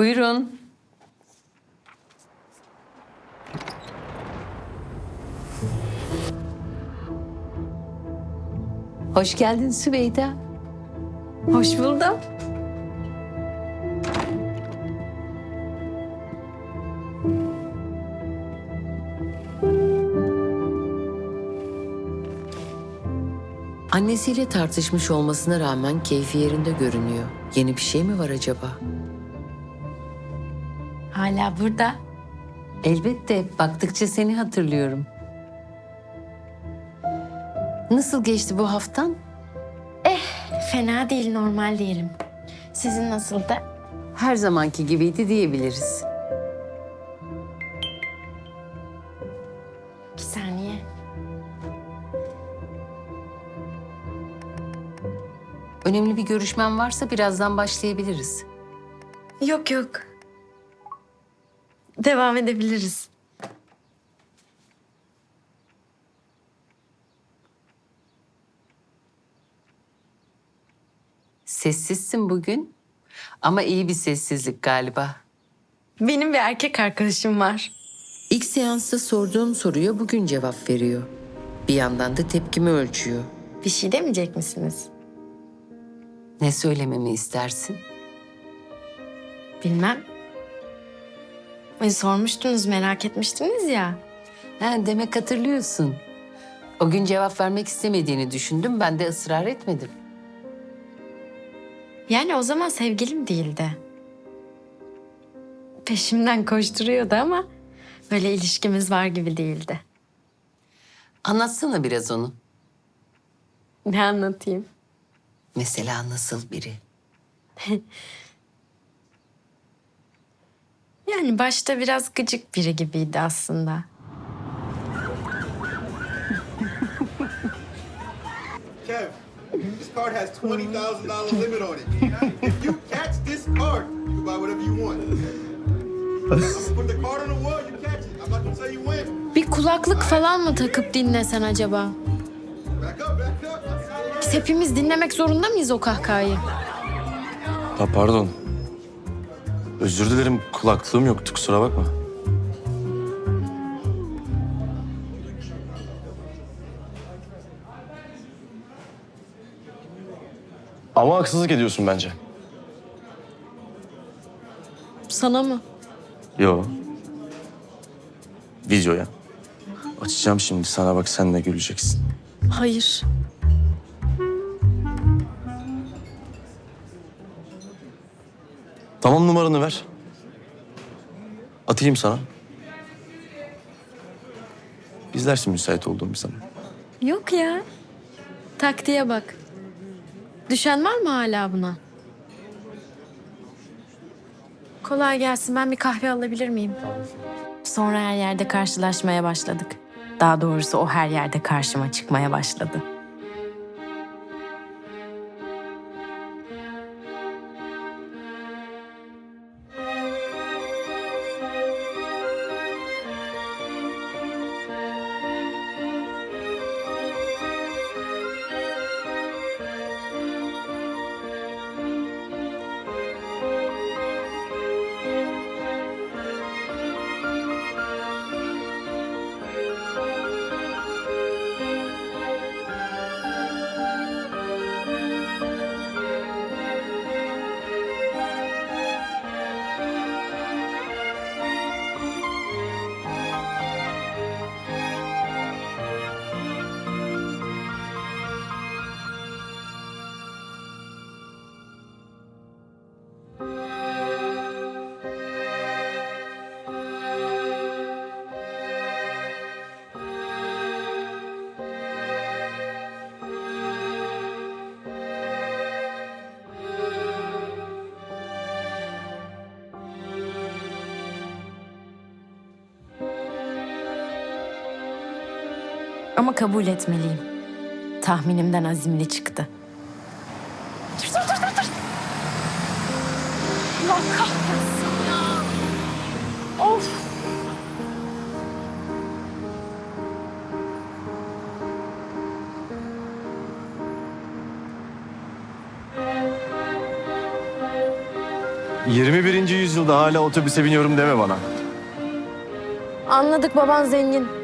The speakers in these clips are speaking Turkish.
Buyurun. Hoş geldin Süveyda. Hoş buldum. Annesiyle tartışmış olmasına rağmen keyfi yerinde görünüyor. Yeni bir şey mi var acaba? Hala burada. Elbette baktıkça seni hatırlıyorum. Nasıl geçti bu haftan? Fena değil, normal diyelim. Sizin nasıldı? Her zamanki gibiydi diyebiliriz. Bir saniye. Önemli bir görüşmem varsa birazdan başlayabiliriz. Yok yok. Devam edebiliriz. Sessizsin bugün ama iyi bir sessizlik galiba. Benim bir erkek arkadaşım var. İlk seansta sorduğum soruya bugün cevap veriyor. Bir yandan da tepkimi ölçüyor. Bir şey demeyecek misiniz? Ne söylememi istersin? Bilmem. E, sormuştunuz, merak etmiştiniz ya. Ha, demek hatırlıyorsun. O gün cevap vermek istemediğini düşündüm. Ben de ısrar etmedim. Yani o zaman sevgilim değildi. Peşimden koşturuyordu ama böyle ilişkimiz var gibi değildi. Anlatsana biraz onu. Ne anlatayım? Mesela nasıl biri? Yani başta biraz gıcık biri gibiydi aslında. Kev, this card has twenty thousand dollar limit on it. If you catch this card, you can buy whatever you want. I'm gonna put the card on the wall. You catch it. I'm not gonna say you win. Bir kulaklık falan mı takıp dinlesen acaba? Back up, back up. Biz hepimiz dinlemek zorunda mıyız o kahkahayı? Ha pardon. Özür dilerim kulaklığım yoktu kusura bakma. Ama haksızlık ediyorsun bence. Sana mı? Yo. Videoya. Açacağım şimdi sana bak sen de güleceksin. Hayır. Tamam numaranı ver. Atayım sana. İzlersin müsait olduğum bir zaman. Yok ya. Taktiğe bak. Düşen var mı hala buna? Kolay gelsin. Ben bir kahve alabilir miyim? Sonra her yerde karşılaşmaya başladık. Daha doğrusu o her yerde karşıma çıkmaya başladı. Ama kabul etmeliyim. Tahminimden azimli çıktı. Dur, dur, dur, dur, dur. Allah kahretsin ya. Of. Yeri 21. yüzyılda hala otobüse biniyorum deme bana. Anladık baban zengin.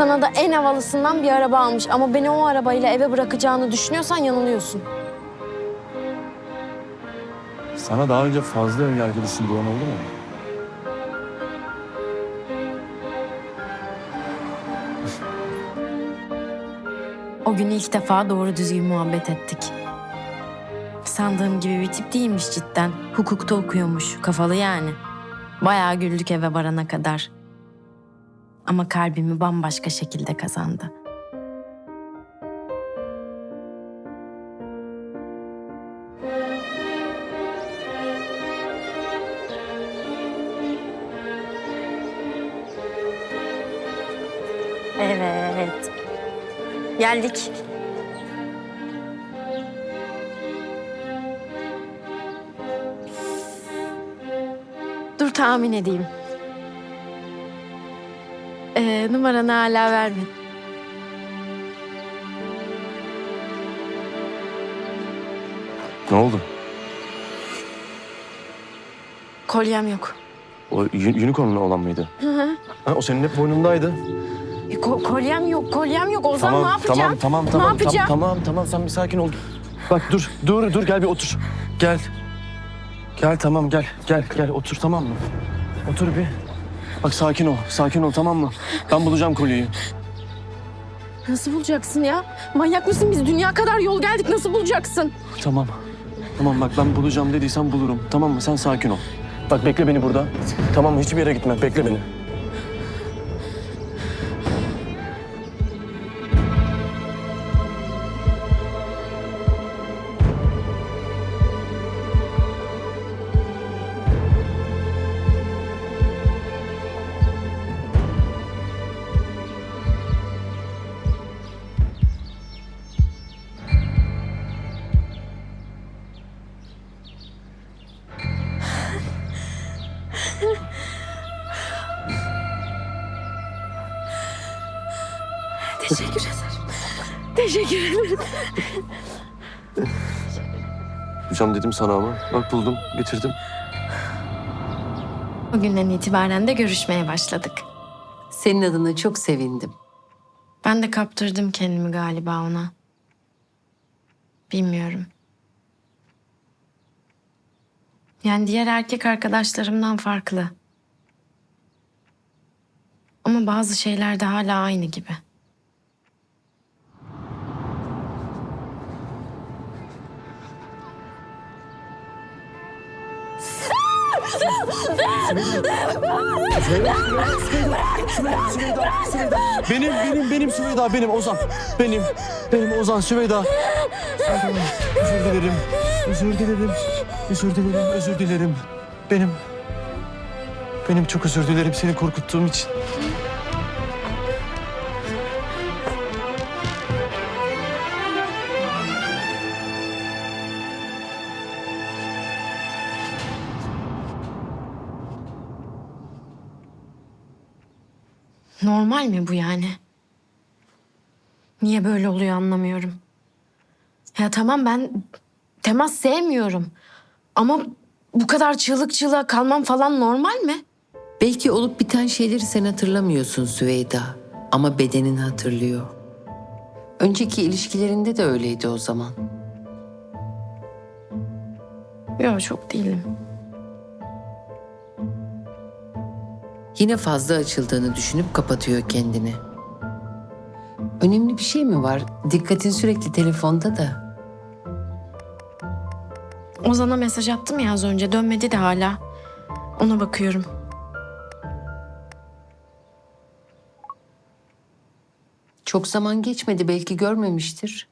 Sana da en havalısından bir araba almış ama beni o arabayla eve bırakacağını düşünüyorsan yanılıyorsun. Sana daha önce fazla önyargılısın diyen oldu mu? O gün ilk defa doğru düzgün muhabbet ettik. Sandığım gibi bir tip değilmiş cidden. Hukukta okuyormuş, kafalı yani. Bayağı güldük eve varana kadar. Ama kalbimi bambaşka şekilde kazandı. Evet. Geldik. Dur tahmin edeyim. Numaranı hala vermedin. Ne oldu? Kolyem yok. O uni- unicorn'lu olan mıydı? Hı hı. Ha, o senin hep boynundaydı. E, ko- kolyem yok, kolyem yok. Ozan ne yapacağım? tamam, tamam, Ne tamam, yapacağım? Tamam, tamam, tamam, sen bir sakin ol. Bak dur, dur, dur, gel bir otur. Gel. Gel, tamam, gel, gel, gel, otur, tamam mı? Otur bir. Bak sakin ol, sakin ol, tamam mı? Ben bulacağım kolyeyi. Nasıl bulacaksın ya? Manyak mısın? Biz dünya kadar yol geldik. Nasıl bulacaksın? Tamam. Tamam bak ben bulacağım dediysem bulurum. Tamam mı? Sen sakin ol. Bak bekle beni burada. Tamam mı? Hiçbir yere gitme. Bekle beni. Teşekkür ederim. Bulacağım dedim sana ama. Bak buldum, getirdim. O günden itibaren de görüşmeye başladık. Senin adına çok sevindim. Ben de kaptırdım kendimi galiba ona. Bilmiyorum. Yani diğer erkek arkadaşlarımdan farklı. Ama bazı şeyler de hala aynı gibi. Benim, benim, benim Süveyda, benim Ozan. Benim, benim Ozan, Süveyda. Özür dilerim, özür dilerim, özür dilerim, özür dilerim. Benim, benim çok özür dilerim seni korkuttuğum için. Normal mi bu yani? Niye böyle oluyor anlamıyorum. Ya tamam ben temas sevmiyorum. Ama bu kadar çığlık çığlığa kalmam falan normal mi? Belki olup biten şeyleri sen hatırlamıyorsun Süveyda. Ama bedenin hatırlıyor. Önceki ilişkilerinde de öyleydi o zaman. Yok çok değilim. Yine fazla açıldığını düşünüp kapatıyor kendini. Önemli bir şey mi var? Dikkatin sürekli telefonda da. Ozan'a mesaj attım ya az önce dönmedi de hala. Ona bakıyorum. Çok zaman geçmedi belki görmemiştir.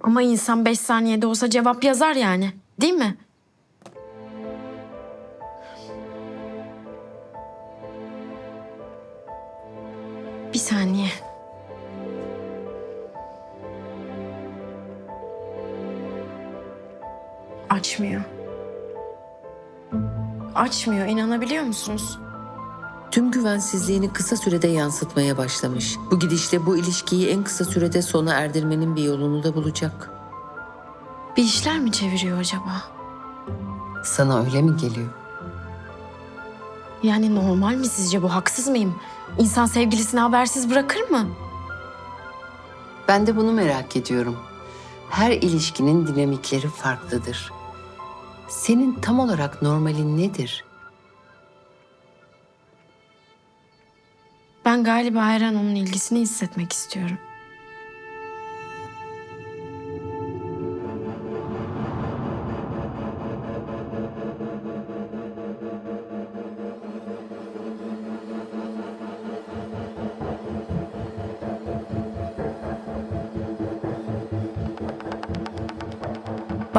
Ama insan beş saniyede olsa cevap yazar yani. Değil mi? Saniye. Açmıyor. Açmıyor inanabiliyor musunuz? Tüm güvensizliğini kısa sürede yansıtmaya başlamış. Bu gidişle bu ilişkiyi en kısa sürede sona erdirmenin bir yolunu da bulacak. Bir işler mi çeviriyor acaba? Sana öyle mi geliyor? Yani normal mi sizce bu? Haksız mıyım? İnsan sevgilisini habersiz bırakır mı? Ben de bunu merak ediyorum. Her ilişkinin dinamikleri farklıdır. Senin tam olarak normalin nedir? Ben galiba her an onun ilgisini hissetmek istiyorum.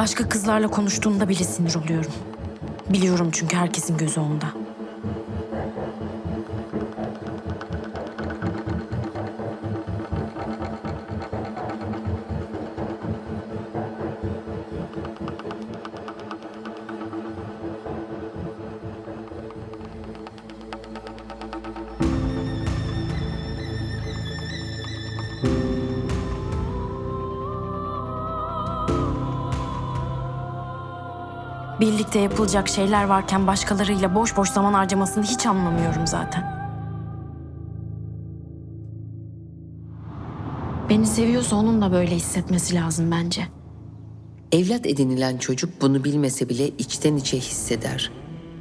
Başka kızlarla konuştuğunda bile sinir oluyorum. Biliyorum çünkü herkesin gözü onda. Birlikte yapılacak şeyler varken başkalarıyla boş boş zaman harcamasını hiç anlamıyorum zaten. Beni seviyorsa onun da böyle hissetmesi lazım bence. Evlat edinilen çocuk bunu bilmese bile içten içe hisseder.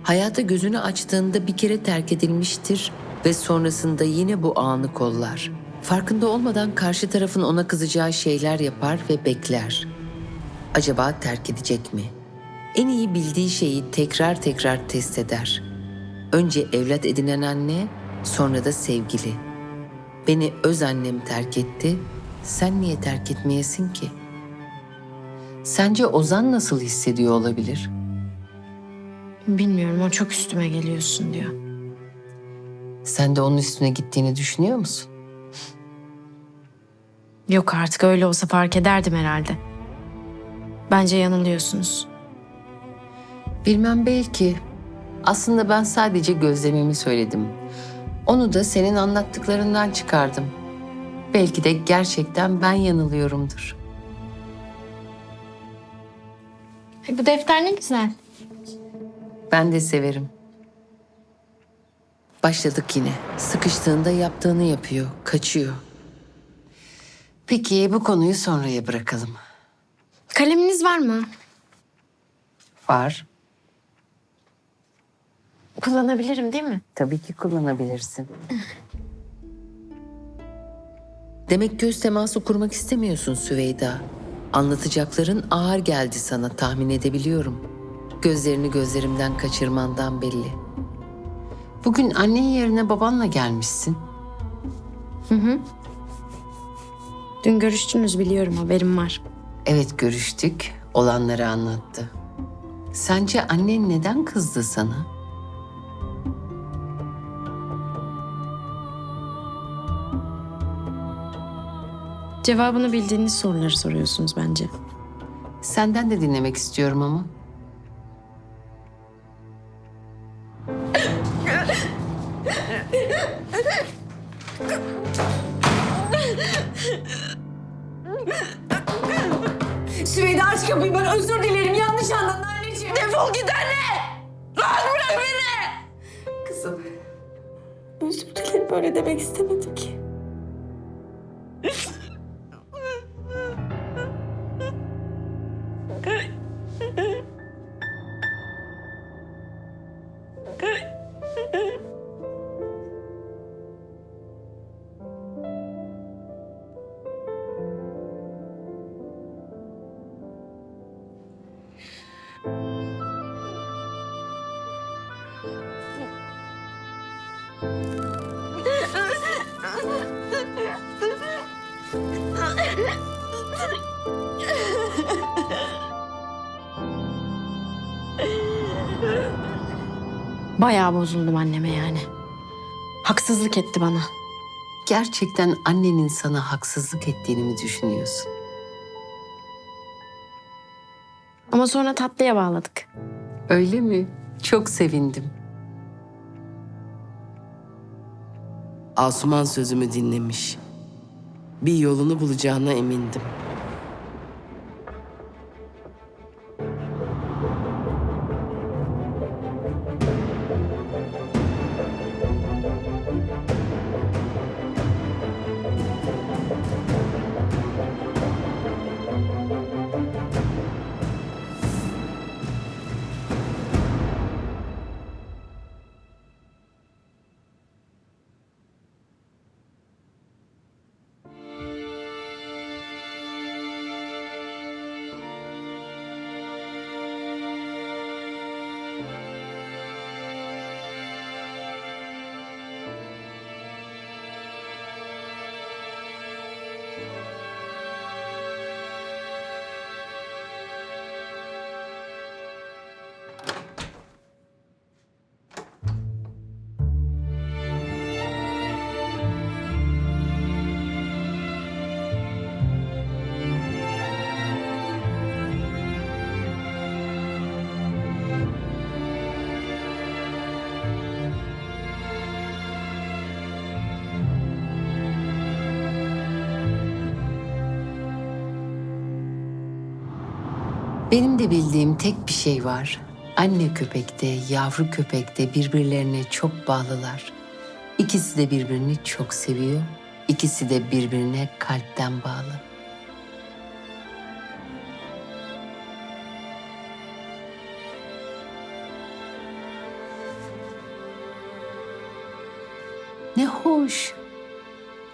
Hayata gözünü açtığında bir kere terk edilmiştir ve sonrasında yine bu anı kollar. Farkında olmadan karşı tarafın ona kızacağı şeyler yapar ve bekler. Acaba terk edecek mi? En iyi bildiği şeyi tekrar tekrar test eder. Önce evlat edinen anne, sonra da sevgili. Beni öz annem terk etti, sen niye terk etmeyesin ki?'' Sence Ozan nasıl hissediyor olabilir? Bilmiyorum o çok üstüme geliyorsun diyor. Sen de onun üstüne gittiğini düşünüyor musun? Yok artık öyle olsa fark ederdim herhalde. Bence yanılıyorsunuz. Bilmem belki. Aslında ben sadece gözlemimi söyledim. Onu da senin anlattıklarından çıkardım. Belki de gerçekten ben yanılıyorumdur. bu defter ne güzel. Ben de severim. Başladık yine. Sıkıştığında yaptığını yapıyor, kaçıyor. Peki bu konuyu sonraya bırakalım. Kaleminiz var mı? Var. Kullanabilirim değil mi? Tabii ki kullanabilirsin. Demek göz teması kurmak istemiyorsun Süveyda. Anlatacakların ağır geldi sana tahmin edebiliyorum. Gözlerini gözlerimden kaçırmandan belli. Bugün annen yerine babanla gelmişsin. Dün görüştünüz biliyorum haberim var. Evet görüştük, olanları anlattı. Sence annen neden kızdı sana? Cevabını bildiğiniz soruları soruyorsunuz bence. Senden de dinlemek istiyorum ama. Bayağı bozuldum anneme yani. Haksızlık etti bana. Gerçekten annenin sana haksızlık ettiğini mi düşünüyorsun? Ama sonra tatlıya bağladık. Öyle mi? Çok sevindim. Asuman sözümü dinlemiş. Bir yolunu bulacağına emindim. Benim de bildiğim tek bir şey var. Anne köpekte, yavru köpekte birbirlerine çok bağlılar. İkisi de birbirini çok seviyor. İkisi de birbirine kalpten bağlı. Ne hoş.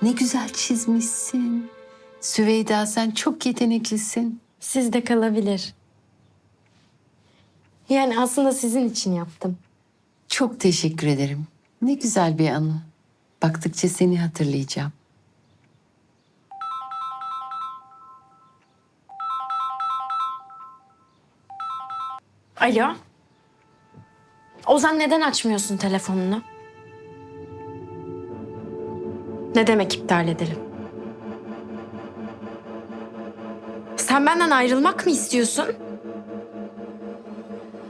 Ne güzel çizmişsin. Süveyda sen çok yeteneklisin. Sizde kalabilir. Yani aslında sizin için yaptım. Çok teşekkür ederim. Ne güzel bir anı. Baktıkça seni hatırlayacağım. Alo. Ozan neden açmıyorsun telefonunu? Ne demek iptal edelim? Sen benden ayrılmak mı istiyorsun?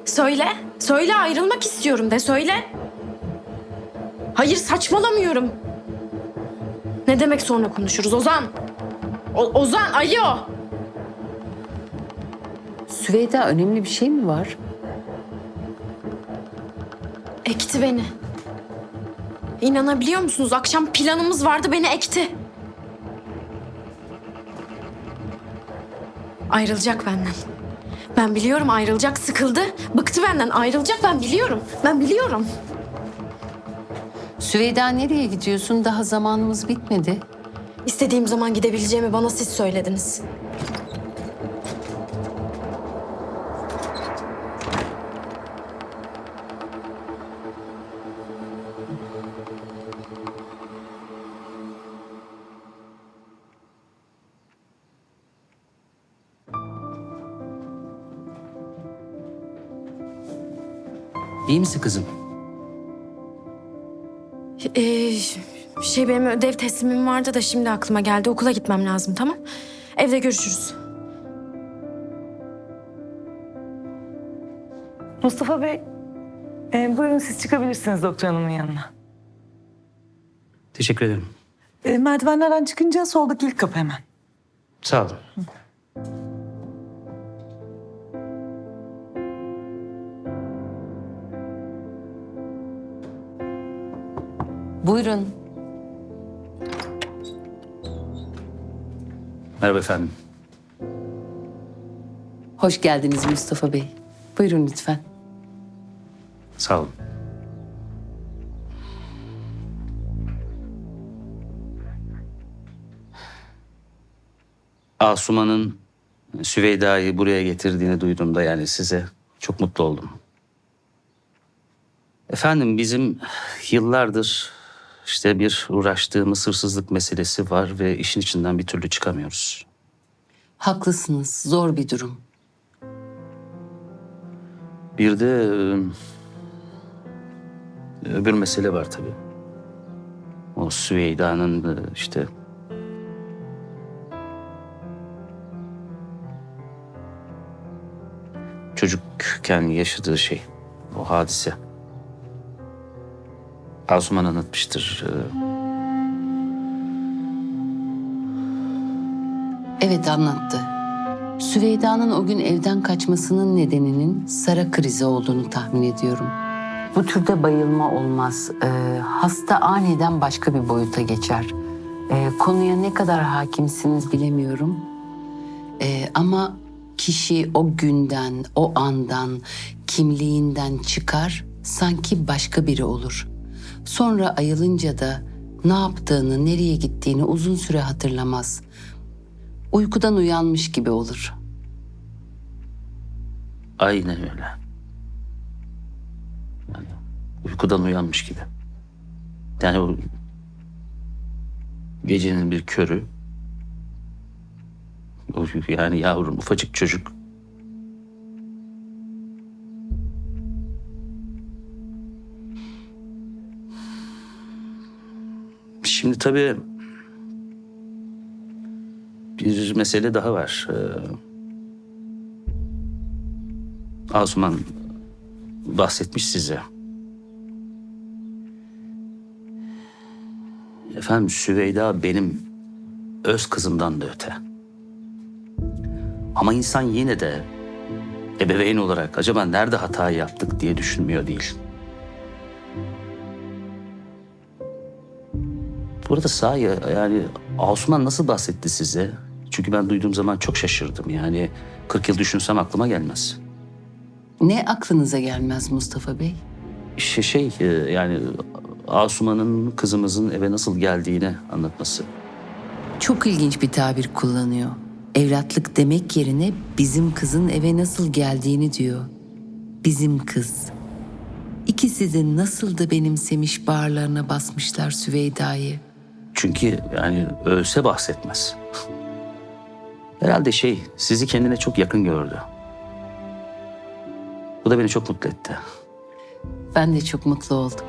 Söyle. Söyle ayrılmak istiyorum de söyle. Hayır saçmalamıyorum. Ne demek sonra konuşuruz Ozan? O- Ozan alo. Süveyda önemli bir şey mi var? Ekti beni. İnanabiliyor musunuz? Akşam planımız vardı beni ekti. Ayrılacak benden. Ben biliyorum ayrılacak sıkıldı. Bıktı benden ayrılacak ben biliyorum. Ben biliyorum. Süveyda nereye gidiyorsun? Daha zamanımız bitmedi. İstediğim zaman gidebileceğimi bana siz söylediniz. İyi misin kızım? Ee, şey benim ödev teslimim vardı da şimdi aklıma geldi. Okula gitmem lazım tamam? Evde görüşürüz. Mustafa Bey, e, buyurun siz çıkabilirsiniz doktor hanımın yanına. Teşekkür ederim. E, merdivenlerden çıkınca soldaki ilk kapı hemen. Sağ olun. Buyurun. Merhaba efendim. Hoş geldiniz Mustafa Bey. Buyurun lütfen. Sağ olun. Asuman'ın Süveyda'yı buraya getirdiğini duyduğumda yani size çok mutlu oldum. Efendim bizim yıllardır işte bir uğraştığımız hırsızlık meselesi var ve işin içinden bir türlü çıkamıyoruz. Haklısınız. Zor bir durum. Bir de e, öbür mesele var tabii. O Süveyda'nın e, işte çocukken yaşadığı şey, o hadise. Asuman anlatmıştır. e, Evet anlattı. Süveyda'nın o gün evden kaçmasının nedeninin Sara krizi olduğunu tahmin ediyorum. Bu türde bayılma olmaz. Ee, hasta aniden başka bir boyuta geçer. Ee, konuya ne kadar hakimsiniz bilemiyorum. Ee, ama kişi o günden, o andan, kimliğinden çıkar, sanki başka biri olur. Sonra ayılınca da ne yaptığını, nereye gittiğini uzun süre hatırlamaz uykudan uyanmış gibi olur. aynen öyle. Yani uykudan uyanmış gibi. Yani o gecenin bir körü. Yani yavrum ufacık çocuk. Şimdi tabii bir mesele daha var. Ee, Asuman bahsetmiş size. Efendim Süveyda benim öz kızımdan da öte. Ama insan yine de ebeveyn olarak acaba nerede hata yaptık diye düşünmüyor değil. Burada sahi yani Asuman nasıl bahsetti size? Çünkü ben duyduğum zaman çok şaşırdım. Yani 40 yıl düşünsem aklıma gelmez. Ne aklınıza gelmez Mustafa Bey? Şey, şey e, yani Asuman'ın kızımızın eve nasıl geldiğini anlatması. Çok ilginç bir tabir kullanıyor. Evlatlık demek yerine bizim kızın eve nasıl geldiğini diyor. Bizim kız. İkisi de nasıl da benimsemiş bağırlarına basmışlar Süveyda'yı. Çünkü yani ölse bahsetmez. Herhalde şey sizi kendine çok yakın gördü. Bu da beni çok mutlu etti. Ben de çok mutlu oldum.